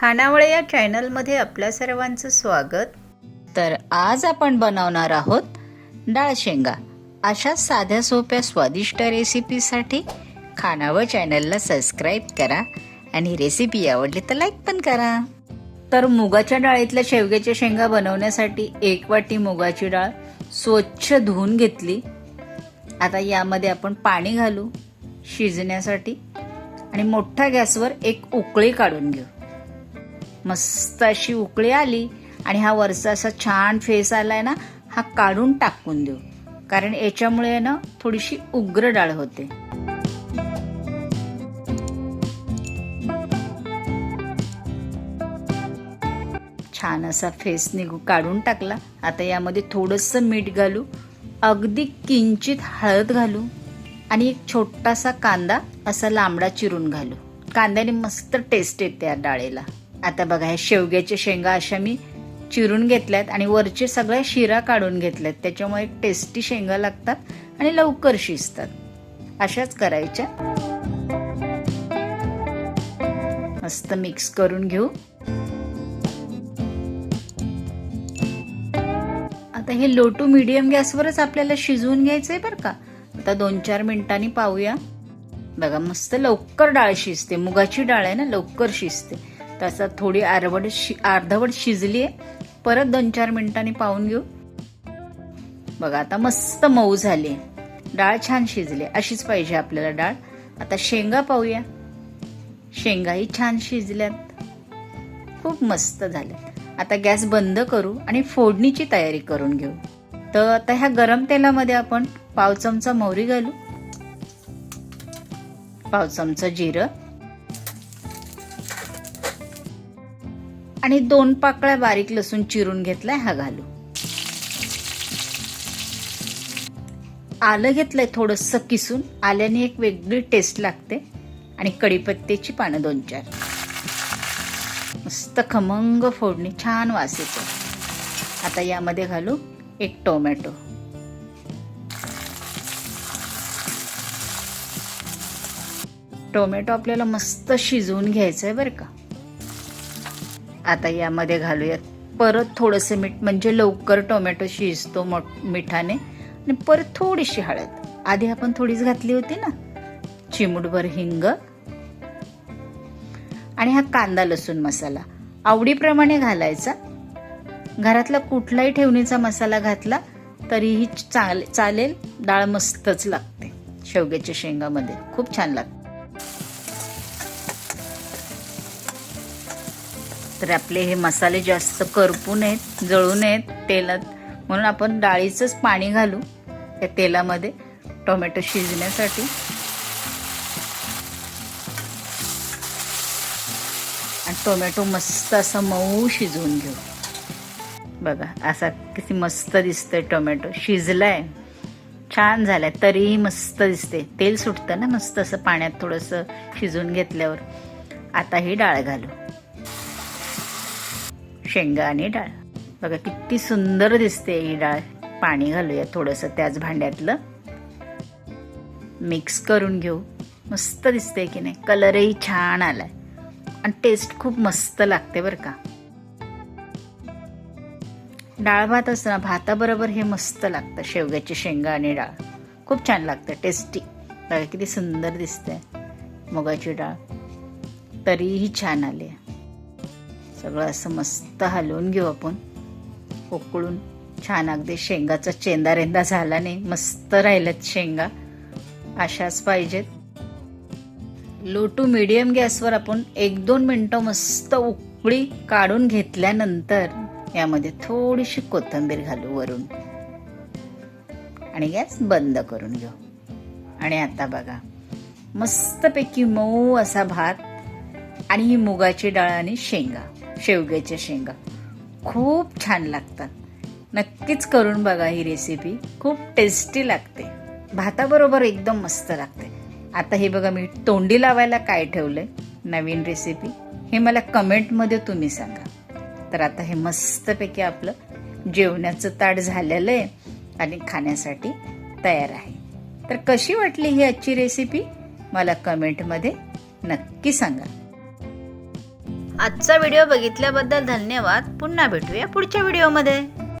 खानावळे या चॅनलमध्ये आपल्या सर्वांचं स्वागत. तर आज आपण बनवणार आहोत डाळ शेंगा. अशा साध्या सोप्या स्वादिष्ट रेसिपीसाठी खानावळ चॅनलला सबस्क्राईब करा आणि रेसिपी आवडली तर लाईक पण करा. तर मुगाच्या डाळीतल्या शेवग्याच्या शेंगा बनवण्यासाठी एक वाटी मुगाची डाळ स्वच्छ धुवून घेतली. आता यामध्ये आपण पाणी घालू शिजण्यासाठी. आणि मोठ्या गॅसवर एक उकळी काढून घेऊ. मस्त अशी उकळी आली आणि हा वरचा असा छान फेस आलाय ना हा काढून टाकून देऊ. कारण याच्यामुळे ना थोडीशी उग्र डाळ होते. छान असा फेस निघू काढून टाकला. आता यामध्ये थोडंसं मीठ घालू. अगदी किंचित हळद घालू. आणि एक छोटासा कांदा असा लांबडा चिरून घालू. कांद्याने मस्त टेस्ट येते या डाळीला. आता बघा ह्या शेवग्याच्या शेंगा अशा मी चिरून घेतल्यात आणि वरचे सगळ्या शिरा काढून घेतल्यात. त्याच्यामुळे एक टेस्टी शेंगा लागतात आणि लवकर शिजतात. अशाच करायच्या. मस्त मिक्स करून घेऊ. आता हे लो टू मीडियम गॅसवरच आपल्याला शिजवून घ्यायचंय बरं का? आता दोन चार मिनिटांनी पाहूया. बघा मस्त लवकर डाळ शिजते. मुगाची डाळ आहे ना लवकर शिजते. तसं थोडी अर्धवट शि अर्धवट शिजली आहे परत दोन चार मिनिटांनी पाहून घेऊ. बघा आता मस्त मऊ झाली डाळ छान शिजली अशीच पाहिजे आपल्याला डाळ. आता शेंगा पाहूया. शेंगाही छान शिजल्यात. खूप मस्त झाल्यात. आता गॅस बंद करू आणि फोडणीची तयारी करून घेऊ. तर आता ह्या गरम तेलामध्ये आपण पाव चमचा मोहरी घालू. पाव चमचा जिरं. आणि दोन पाकळ्या बारीक लसूण चिरून घेतलाय हा घालू. आलं घेतलंय थोडस किसून आल्याने एक वेगळी टेस्ट लागते आणि कडीपत्त्याची पानं दोन चार. मस्त खमंग फोडणी छान वास येतो. आता यामध्ये घालू एक टोमॅटो. टोमॅटो आपल्याला मस्त शिजवून घ्यायचं आहे बरं का. आता यामध्ये घालूयात. परत थोडंसं मीठ म्हणजे लवकर टोमॅटो शिजतो मोठ मिठाने. आणि परत थोडीशी हळद. आधी आपण थोडीच घातली होती ना? चिमूटभर हिंग. आणि हा कांदा लसूण मसाला. आवडीप्रमाणे घालायचा. घरातला कुठलाही ठेवणीचा मसाला घातला तरीही चांगले चालेल. डाळ मस्तच लागते. शेवग्याच्या शेंगामध्ये. खूप छान लागते. तर आपले हे मसाले जास्त करपू नयेत जळू नयेत तेलात. म्हणून आपण डाळीचंच पाणी घालू त्या तेलामध्ये टोमॅटो शिजण्यासाठी. आणि टोमॅटो मस्त असा मऊ शिजवून घेऊ. बघा असा किती मस्त दिसतंय टोमॅटो. शिजलाय. छान झालाय तरीही मस्त दिसते तेल सुटतं ना मस्त असं पाण्यात थोडंसं शिजवून घेतल्यावर. आता ही डाळ घालू. शेंगा आणि डाळ. बघा किती सुंदर दिसते ही डाळ. पाणी घालूया थोडंसं त्याच भांड्यातलं. मिक्स करून घेऊ. मस्त दिसते की नाही? कलरही छान आलाय. आणि टेस्ट खूप मस्त लागते बरं का. डाळ भात असतं ना भाताबरोबर हे मस्त लागतं शेवग्याची शेंगा आणि डाळ. खूप छान लागतं टेस्टी बघा किती सुंदर दिसते मुगाची डाळ. तरीही छान आली आहे सगळं असं मस्त हलवून घेऊ आपण. उकळून छान अगदी शेंगाचा चेंदा रेंदा झाला नाही मस्त राहिल्यात शेंगा. अशाच पाहिजेत. लो टू मिडियम गॅसवर आपण एक दोन मिनटं मस्त उकळी काढून घेतल्यानंतर यामध्ये थोडीशी कोथिंबीर घालू वरून. आणि गॅस बंद करून घेऊ. आणि आता बघा मस्तपैकी मऊ असा भात आणि ही मुगाची डाळ आणि शेंगा. शेवग्याच्या शेंगा. खूप छान लागतात. नक्कीच करून बघा ही रेसिपी खूप टेस्टी लागते. भाताबरोबर एकदम मस्त लागते. आता हे बघा मी तोंडी लावायला काय ठेवलंय? नवीन रेसिपी हे मला कमेंटमध्ये तुम्ही सांगा. तर आता हे मस्तपैकी आपलं जेवणाचं ताट झालेलं आहे आणि खाण्यासाठी तयार आहे. तर कशी वाटली ही आजची रेसिपी मला कमेंटमध्ये नक्की सांगा. आजचा व्हिडिओ बघितल्याबद्दल धन्यवाद. पुन्हा भेटूया पुढच्या व्हिडिओमध्ये.